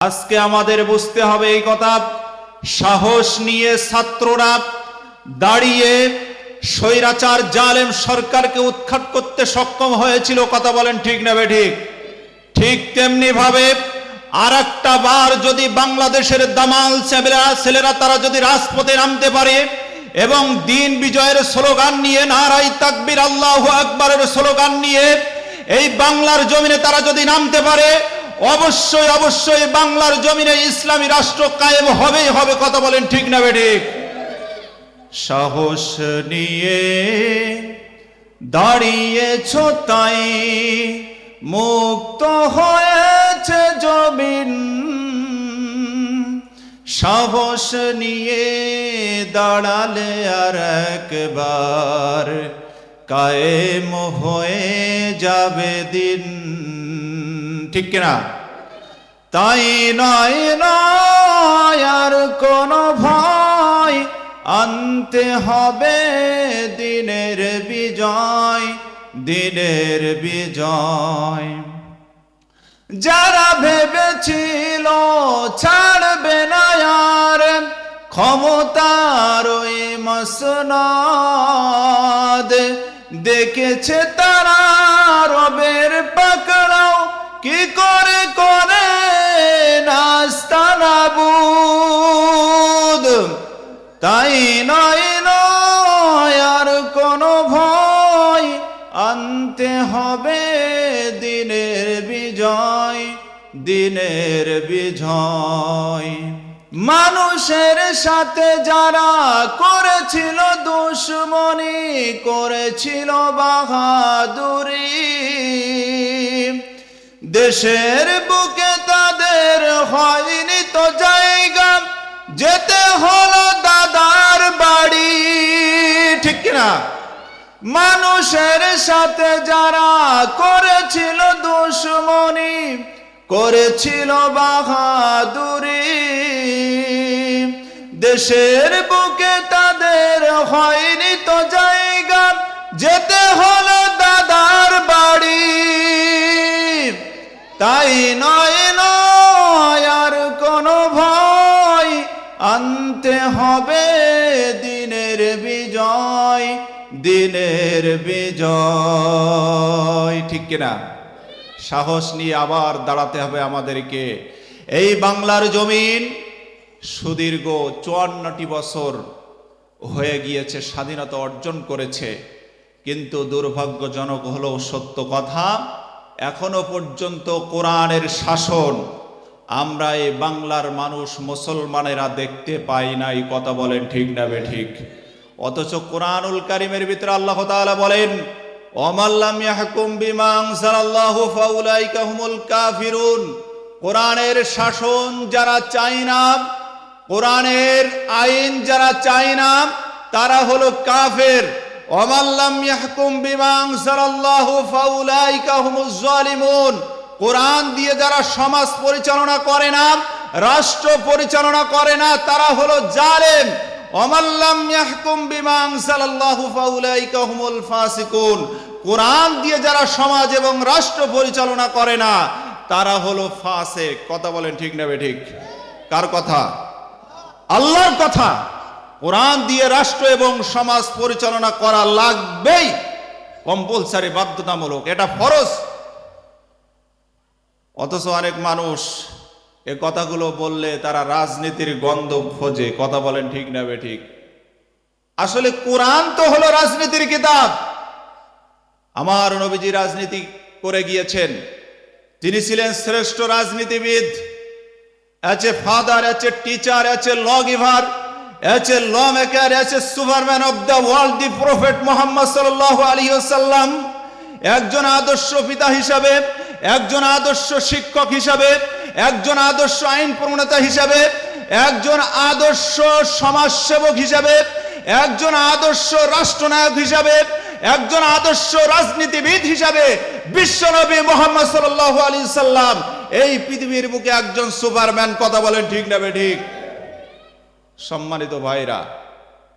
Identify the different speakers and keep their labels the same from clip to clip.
Speaker 1: আজকে আমাদের বুঝতে হবে এই কথা। সাহস নিয়ে ছাত্ররা দাঁড়িয়ে স্বৈরাচার জালেম সরকারকে উৎখাত করতে সক্ষম হয়েছিল, কথা বলেন ঠিক না ঠিক? ঠিক তেমনি ভাবে আর একটা বার যদি বাংলাদেশের দামাল ছেলেরা ছেলেরা তারা যদি রাজপথে নামতে পারে এবং দিন বিজয়ের স্লোগান নিয়ে নারাই তাকবির, আল্লাহ আকবরের স্লোগান নিয়ে এই বাংলার জমিনে তারা যদি নামতে পারে অবশ্যই অবশ্যই বাংলার জমিনে ইসলামী রাষ্ট্র কায়েম হবেই হবে কথা বলেন ঠিক না বেঠিক সাহস নিয়ে দাঁড়িয়েছ তাই মুক্ত হয়েছে জমিন। সাহস নিয়ে দাঁড়ালে আর একবার কায়েম হয়ে যাবে দিন। ঠিক কিনা? তাই নয় নয়, আর কোন ভয়। আনতে হবে দিনের বিজয় দিনের বিজয়। যারা ভেবেছিল ছাড়বে না আর ক্ষমতার ওই মসনাদ। দেখেছে তারা রবের তাই নয় নয়, আর কোনো ভয়। আনতে হবে দিনের বিজয় দিনের বিজয়। মানুষের সাথে যারা করেছিল দুশ্মনী, করেছিল বাহাদুরি, দেশের বুকে তাদের হয়নি মানুষের সাথে যারা করেছিল দুশ্মনী, করেছিল বাহাদুরি। দেশের বুকে তাদের হয়নি তো জায়গা, যেতে হলো দাদার বাড়ি। তাই নয় নয়, আর কোনো ভয় আনতে হবে। দিনের বিজয়। ঠিক কিনা? সাহস নিয়ে আবার দাঁড়াতে হবে আমাদেরকে। এই বাংলার জমিন সুদীর্ঘ চুয়ান্নটি বছর হয়ে গিয়েছে, স্বাধীনতা অর্জন করেছে। কিন্তু দুর্ভাগ্যজনক হলেও সত্য কথা, এখনও পর্যন্ত কোরআনের শাসন আমরা এই বাংলার মানুষ মুসলমানেরা দেখতে পাই নাই। কথা বলেন ঠিক না বে ঠিক? অথচ কোরআনুল কারিমের ভিতরে আল্লাহ তাআলা বলেন অমাল্লাম ইয়াহকুম কাফিরুন। কোরআনের শাসন যারা চায় না, কোরআনের আইন যারা চায় না, তারা হলো কাফের। অমাল্লাম ইয়াহকুম কোরআন দিয়ে যারা সমাজ পরিচালনা করে না, রাষ্ট্র পরিচালনা করে না, তারা হলো জালেম। অমাল্লাম ইয়াহকুম বিমা আনজালাল্লাহু ফাউলাইকা হুমুল ফাসিকুন। কোরআন দিয়ে যারা সমাজ এবং রাষ্ট্র পরিচালনা করে না, তারা হলো ফাসিক। কথা বলেন ঠিক না ঠিক কার কথা? আল্লাহর কথা। কোরআন দিয়ে রাষ্ট্র এবং সমাজ পরিচালনা করা লাগবেই। কম্পালসারি বাধ্যতামূলক। এটা ফরজ। অথচ অনেক মানুষ এ কথাগুলো বললে তারা রাজনীতির গন্ধ খোঁজে। কথা বলেন ঠিক না বে ঠিক? আসলে কোরআন তো হলো রাজনীতির কিতাব। আমার নবীজি রাজনীতি করে গিয়েছেন। তিনি ছিলেন শ্রেষ্ঠ রাজনীতিবিদ। As a father as a teacher as a law giver as a law maker as a superman of the world the prophet Muhammad সাল্লাল্লাহু আলাইহি ওয়াসাল্লাম একজন আদর্শ পিতা হিসাবে একজন আদর্শ শিক্ষক হিসাবে, একজন আদর্শ আইন প্রণেতা হিসাবে, একজন আদর্শ সমাজসেবক হিসাবে, একজন আদর্শ রাষ্ট্রনায়ক হিসাবে, একজন আদর্শ রাজনীতিবিদ হিসাবে বিশ্বনবী মোহাম্মদ সাল্লাল্লাহু আলাইহি সাল্লাম এই পৃথিবীর বুকে একজন সুপারম্যান কথা বলেন ঠিক না ঠিক? সম্মানিত ভাইরা,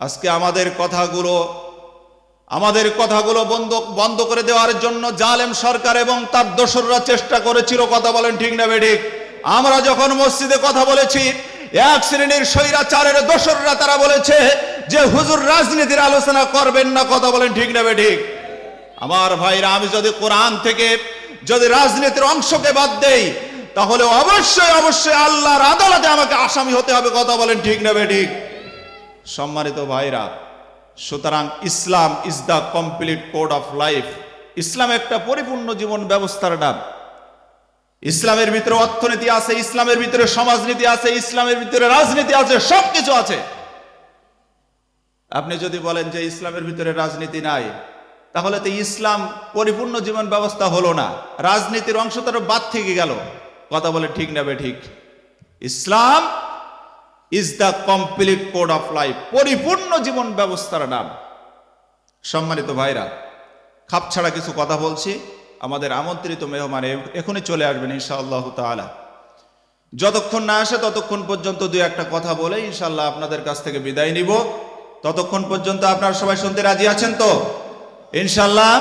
Speaker 1: আজকে আমাদের কথাগুলো আমাদের কথাগুলো বন্ধ বন্ধ করে দেওয়ার জন্য জালেম সরকার এবং তার দোসররা চেষ্টা করেছিল কথা বলেন, ঠিক না বেঠিক? আমরা যখন মসজিদে কথা বলেছি, এক শ্রেণির স্বৈরাচারের দোসররা তারা বলেছে যে, হুজুর, রাজনীতির আলোচনা করবেন না, কথা বলেন, ঠিক নেবে ঠিক আমার ভাইরা, আমি যদি কোরআন থেকে যদি রাজনীতির অংশকে বাদ দেই, তাহলে অবশ্যই অবশ্যই আল্লাহর আদালতে আমাকে আসামি হতে হবে, কথা বলেন, ঠিক নেবে ঠিক সম্মানিত ভাইরা সুতরাং Islam is the complete code of life ইসলাম একটা পরিপূর্ণ জীবন ব্যবস্থার নাম। ইসলামের ভিতরে অর্থনীতি আছে, ইসলামের ভিতরে সমাজনীতি আছে, ইসলামের ভিতরে রাজনীতি আছে, সবকিছু আছে। আপনি যদি বলেন যে ইসলামের ভিতরে রাজনীতি নাই, তাহলে তো ইসলাম পরিপূর্ণ জীবন ব্যবস্থা হলো না। রাজনীতির অংশ তার বাদ থেকে গেল। কথা বলে ঠিক নেবে ঠিক। Islam is the complete code of life পরিপূর্ণ জীবন ব্যবস্থার নাম। সম্মানিত ভাইরা, খাপ ছাড়া কিছু কথা বলছি, আমাদের আমন্ত্রিত মেহমান এখনই চলে আসবেন ইনশাআল্লাহ তাআলা। যতক্ষণ না আসে ততক্ষণ পর্যন্ত দুই একটা কথা বলে ইনশাল্লাহ আপনাদের কাছ থেকে বিদায় নিব। ততক্ষণ পর্যন্ত আপনারা সবাই শুনতে রাজি আছেন তো? ইনশাল্লাহ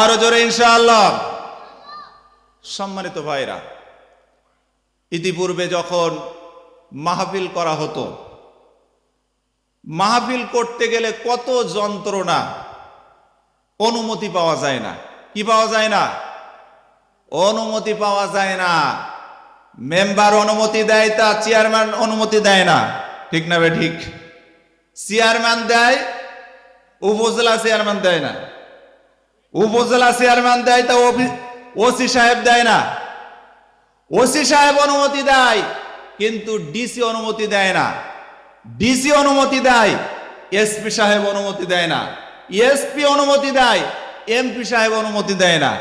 Speaker 1: আরও জোরে ইনশাআল্লাহ। সম্মানিত ভাইরা, ইতিপূর্বে যখন মাহফিল করা হতো। মাহফিল করতে গেলে কত যন্ত্রণা, অনুমতি পাওয়া যায় না। কি পাওয়া যায় না? অনুমতি পাওয়া যায় না। মেম্বার অনুমতি দেয় তা চেয়ারম্যান অনুমতি দেয় না। ঠিক না বে ঠিক? চেয়ারম্যান দেয়, উপজেলা চেয়ারম্যান দেয় না। উপজেলা চেয়ারম্যান দেয় তা ওসি সাহেব দেয় না। ওসি সাহেব অনুমতি দেয়। কিন্তু ডিসি অনুমতি দেয় না। ডিসি অনুমতি দেয় এসপি সাহেব অনুমতি দেয় না। এসপি অনুমতি দেয় এমপি সাহেব অনুমতি দেয় না।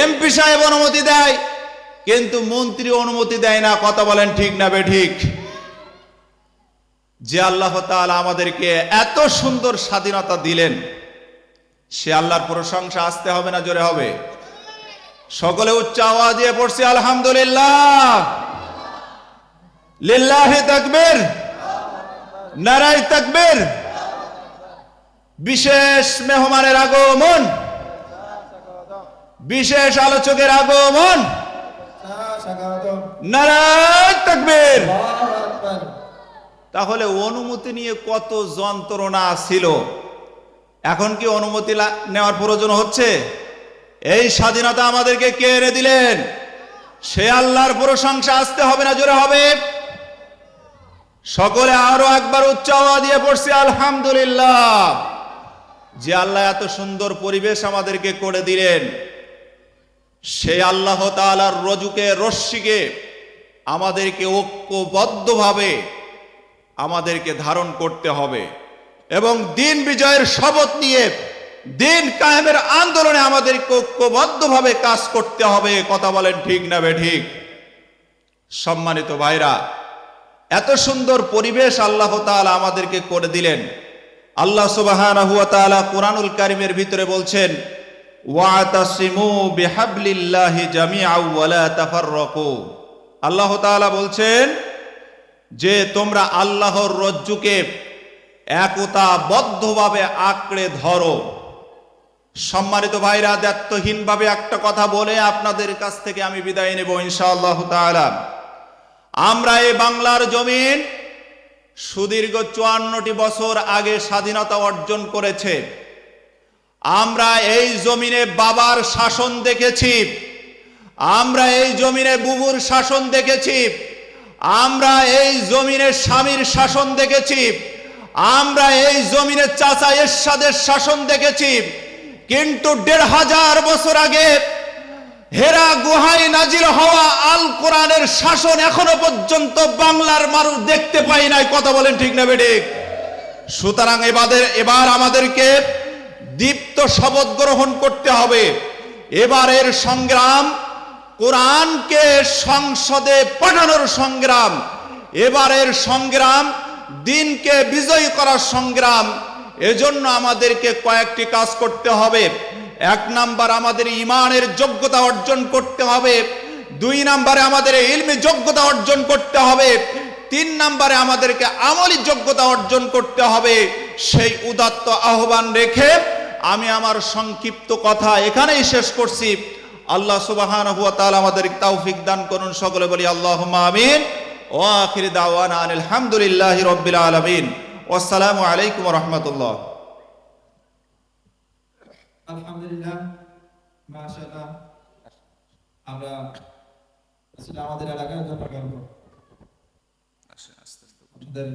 Speaker 1: এমপি সাহেব অনুমতি দেয়, কিন্তু মন্ত্রী অনুমতি দেয় না। কথা বলেন ঠিক না বে ঠিক যে আল্লাহ তাআলা আমাদেরকে এত সুন্দর স্বাধীনতা দিলেন, সে আল্লাহর প্রশংসা আসতে হবে না জোরে হবে? সকলে উচ্চ আওয়াজ দিয়ে পড়ছি, আলহামদুলিল্লাহ। লিল্লাহি তাকবীর, নারাই তাকবীর, বিশেষ মেহমানের আগমন, বিশেষ আলোচকের আগমন নারায় তাকবীর। তাহলে অনুমতি নিয়ে কত যন্ত্রণা ছিল? এখন কি অনুমতি নেওয়ার প্রয়োজন হচ্ছে? এই স্বাধীনতা আমাদেরকে কে এনে দিলেন? সে আল্লাহর প্রশংসা আসতে হবে না, জোরে হবে। সকলে আরও একবার উচ্চ দিয়ে পড়ছি, আলহামদুলিল্লাহ। যে আল্লাহ এত সুন্দর পরিবেশ আমাদেরকে করে দিলেন সে আল্লাহ তাআলার রজুকে, রশ্মিকে আমাদেরকে ঐক্যবদ্ধভাবে আমাদেরকে ধারণ করতে হবে এবং দিন বিজয়ের শপথ নিয়ে দিন কায়েমের আন্দোলনে আমাদেরকে ঐক্যবদ্ধভাবে কাজ করতে হবে, কথা বলেন ঠিক না বে ঠিক? সম্মানিত ভাইরা এত সুন্দর পরিবেশ আল্লাহ তাআলা আমাদেরকে করে দিলেন। আল্লাহ ওয়া কোরআনুল কারীমের ভিতরে বলছেন আল্লাহ বলছেন, যে তোমরা আল্লাহর রজ্জুকে একতাবদ্ধভাবে আঁকড়ে ধরো। সম্মানিত ভাইরা দায়িত্বহীনভাবে একটা কথা বলে আপনাদের কাছ থেকে আমি বিদায় নেব ইনশাআল্লাহ তাআলা। আমরা এই বাংলার জমিন সুদীর্ঘ চুয়ান্নটি বছর আগে স্বাধীনতা অর্জন করেছে। আমরা এই জমিনে বাবার শাসন দেখেছি। আমরা এই জমিনে বুবুর শাসন দেখেছি। আমরা এই জমিনে স্বামীর শাসন দেখেছি। আমরা এই জমিনে চাচা এরশাদের শাসন দেখেছি। কিন্তু দেড় হাজার বছর আগে হেরা গুহায় নাজির হওয়া আল কোরআনের শাসন এখনও পর্যন্ত বাংলার মানুষ দেখতে পাই নাই। কথা বলেন ঠিক না বেঠিক? সুতরাং এবাদের এবার আমাদেরকে দীপ্ত শপথ গ্রহণ করতে হবে। এবারের সংগ্রাম কোরআনকে সংসদে পাঠানোর সংগ্রাম। এবারের সংগ্রাম দিনকে বিজয়ী করার সংগ্রাম। এজন্য আমাদেরকে কয়েকটি কাজ করতে হবে। এক নাম্বার আমাদের ইমানের যোগ্যতা অর্জন করতে হবে, দুই নাম্বারে আমাদের ইলমি যোগ্যতা অর্জন করতে হবে, তিন নাম্বারে আমাদেরকে আমলি যোগ্যতা অর্জন করতে হবে। সেই উদাত্ত আহ্বান রেখে আমি আমার সংক্ষিপ্ত কথা এখানেই শেষ করছি। আল্লাহ সুবহানাহু ওয়া তাআলা আমাদের তৌফিক দান করুন, সকলে বলি আল্লাহুম্মা আমিন। ওয়া আখির দাওয়ান আনিল হামদুলিল্লাহি রাব্বিল আলামিন। ওয়াসসালামু আলাইকুম রাহমাতুল্লাহ।
Speaker 2: আলহামদুলিল্লাহ মাশাআল্লাহ। আমরা আসলে আমাদের এলাকায় যত গর্ব আমাদের